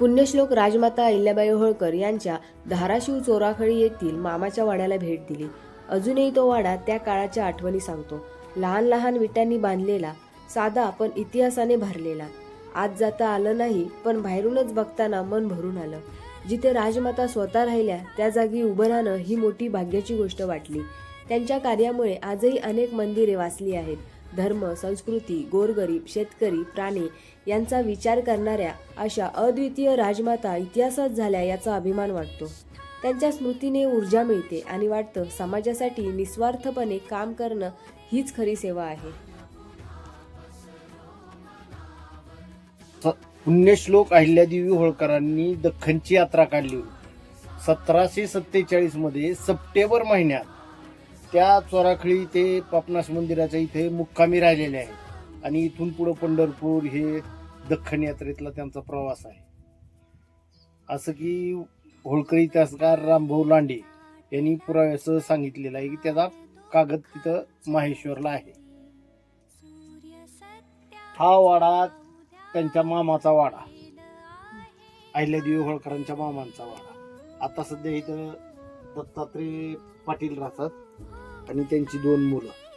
पुण्यश्लोक राजमाता अहिल्याबाई होळकर यांच्या धाराशिव चोराखळी येथील मामाच्या वाड्याला भेट दिली. अजूनही तो वाडा त्या काळाच्या आठवणी सांगतो. लहान लहान विटांनी बांधलेला साधा पण इतिहासाने भरलेला. आज जाता आलं नाही पण बाहेरूनच बघताना मन भरून आलं. जिथे राजमाता स्वतः राहिल्या त्या जागी उभं राहणं ही मोठी भाग्याची गोष्ट वाटली. त्यांच्या कार्यामुळे आजही अनेक मंदिरे वाचली आहेत. धर्म संस्कृती गोरगरीब शेतकरी प्राणी यांचा विचार करणाऱ्या अशा अद्वितीय राजमाता इतिहासात झाल्या याचा अभिमान वाटतो. त्यांच्या स्मृतीने ऊर्जा मिळते आणि वाटतं समाजासाठी निस्वार्थपणे काम करणं हीच खरी सेवा आहे. पुण्यश्लोक अहिल्यादेवी होळकरांनी दख्खनची यात्रा काढली होती. सतराशे सत्तेचाळीसमध्ये सप्टेंबर महिन्यात त्या चोराखळी ते पापनास मंदिराच्या इथे मुक्कामी राहिलेले आहेत. आणि इथून पुढं पंढरपूर हे दख्खन यात्रेतला त्यांचा प्रवास आहे. असं की होळकर इतिहासकार रामभाऊ लांडे यांनी पुराव्यासह सांगितलेलं आहे की त्याचा कागद तिथं माहेश्वरला आहे. हा वाडा त्यांच्या मामाचा वाडा. अहिल्यादेवी होळकरांच्या मामांचा वाडा. आता सध्या इथं दत्तात्रय पाटील राहतात. आणि त्यांची दोन मुलं.